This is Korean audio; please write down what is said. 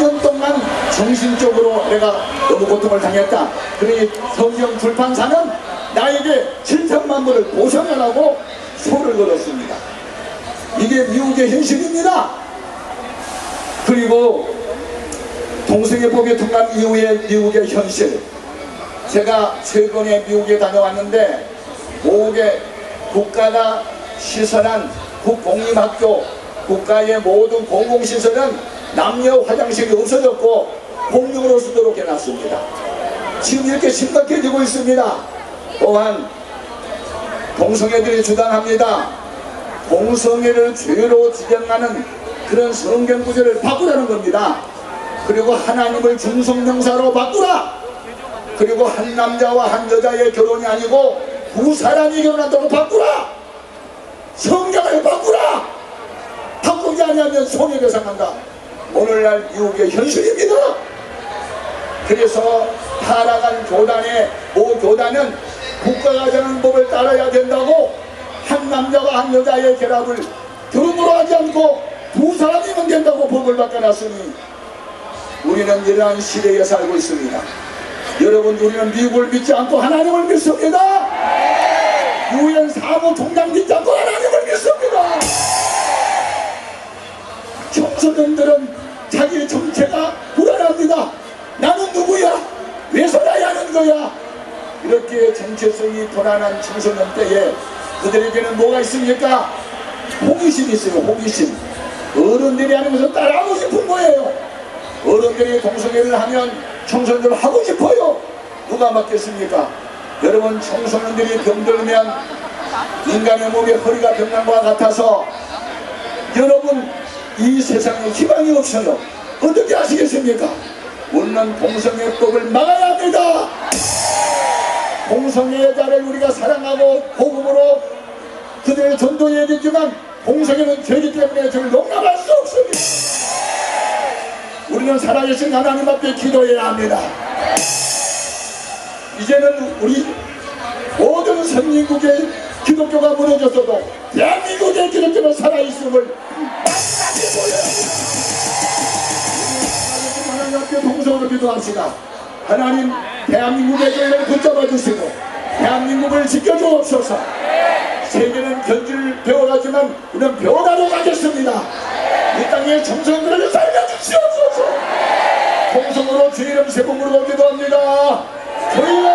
10년 동안 정신적으로 내가 너무 고통을 당했다. 그러니 성경 출판사는 나에게 7천만 불을 보상을 하고 소를 걸었습니다. 이게 미국의 현실입니다. 그리고 동성애 법에 통과한 이후의 미국의 현실. 제가 최근에 미국에 다녀왔는데 모국의 국가가 시설한 국공립학교 국가의 모든 공공시설은 남녀 화장실이 없어졌고 공용으로 쓰도록 해놨습니다. 지금 이렇게 심각해지고 있습니다. 또한 동성애들이 주장합니다. 동성애를 죄로 지정하는 그런 성경 구절을 바꾸라는 겁니다. 그리고 하나님을 중성명사로 바꾸라. 그리고 한 남자와 한 여자의 결혼이 아니고 두 사람이 결혼한다고 바꾸라. 성경을 바꾸라. 바꾸지 않으면 손해배상한다. 오늘날 미국의 현실입니다. 그래서 타락한 교단의 모 교단은 국가가 정하는 법을 따라야 된다고 한 남자와 한 여자의 결합을 결혼으로 하지 않고 두 사람이면 된다고 법을 바꿔놨으니 우리는 이러한 시대에 살고 있습니다. 여러분 우리는 미국을 믿지 않고 하나님을 믿습니다. 유엔 사무총장 믿지 않고 하나님을 믿습니다. 청소년들은 자기의 정체가 불안합니다. 나는 누구야? 왜 살아야 하는 거야? 이렇게 정체성이 불안한 청소년 때에 그들에게는 뭐가 있습니까? 호기심이 있어요, 호기심. 어른들이 하는 것을 따라하고 싶은 거예요. 어른들이 동성애를 하면 청소년들 하고 싶어요. 누가 맞겠습니까? 여러분 청소년들이 병들면 인간의 몸에 허리가 병난 것과 같아서 여러분 이 세상에 희망이 없어요. 어떻게 하시겠습니까? 우리는 동성애법을 막아야 합니다. 동성애자를 우리가 사랑하고 복음으로 그들을 전도해야 되지만 동성애는 죄기 때문에 저를 용납할 수 없습니다. 우리는 살아계신 하나님 앞에 기도해야 합니다. 이제는 우리 모든 선진국의 기독교가 무너졌어도 대한민국의 기독교는 살아있음을 동성으로 기도합시다. 하나님 대한민국의 교회를 붙잡아 주시고 대한민국을 지켜주옵소서. 세계는 견지를 배워가지만 우리는 변화로 가겠습니다. 이 땅에 정성들을 살려주시옵소서. 동성으로 주 이름 세봉으로 기도합니다. 저희가